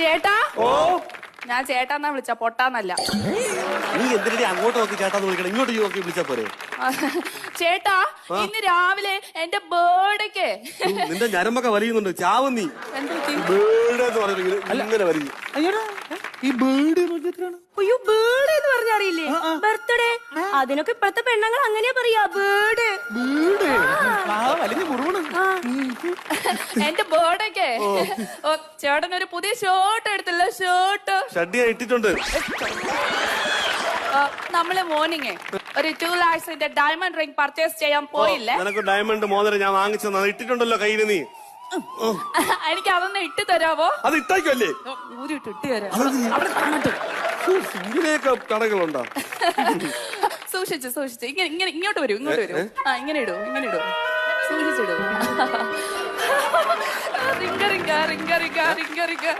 ചേട്ടാ? ഓ. ഞാൻ ചേട്ടാന്നാ വിളിച്ച പൊട്ടാന്നല്ല. നീ എന്തിനാ അങ്ങോട്ട് നോക്കി ചേട്ടാന്ന് വിളിക്കണം? ഇങ്ങോട്ട് നോക്കി വിളിച്ചാ പോരെ. ചേട്ടാ ഇന്ന് രാവിലെ എന്റെ ബേർഡേക്ക്. നിന്റെ ഞരമ്പൊക്കെ വലിയുന്നുണ്ട്. ചാവും നീ ബേർഡേ എന്ന് പറഞ്ഞിട്ട് ഇങ്ങനെ- അയ്യടാ. ഈ ബേർഡ് അയ്യോ ബേർഡ് എന്ന് പറഞ്ഞറിയില്ലേ ബർത്ത്ഡേ. അതിനൊക്കെ ഇപ്പഴത്തെ പെണ്ണുങ്ങൾ അങ്ങനെയാ പറയാ ബേർഡ് ബേർഡ് ആ വലിയ മുറിവാണ് എന്റെ ബേർഡേക്ക്. ഓ. ചേട്ടൻ ഒരു പുതിയ ഷർട്ട് എടുത്തില്ല ഷർട്ട്. ഷഡ്ഡിയ ഇട്ടിട്ടുണ്ട്. നമ്മൾ മോർണിംഗ്. ഒരു ടു ലാക്സിന്റെ ഡയമണ്ട് റിംഗ് പർച്ചേസ് ചെയ്യാൻ പോയില്ലേ? നിനക്ക് ഡയമണ്ട് മോതിരം ഞാൻ വാങ്ങിച്ചത് ഇട്ടിട്ടുണ്ടല്ലോ കയ്യിൽ നീ. എനിക്ക് അതൊന്ന് ഇട്ട് തരാവോ? അത് ഇട്ടേക്കല്ലേ ഊരിട്ട് ഇട്ട് തരാം. ഇങ്ങനെയൊക്കെ കടകളുണ്ടോ? സൂക്ഷിച്ച് സൂക്ഷിച്ച്. ഇങ്ങനെ ഇങ്ങനെ ഇങ്ങോട്ട് വരൂ ഇങ്ങോട്ട് വരൂ. ആ ഇങ്ങനെ ഇടൂ ഇങ്ങനെ ഇടൂ. ringa ringa ringa ringa ringa ringa.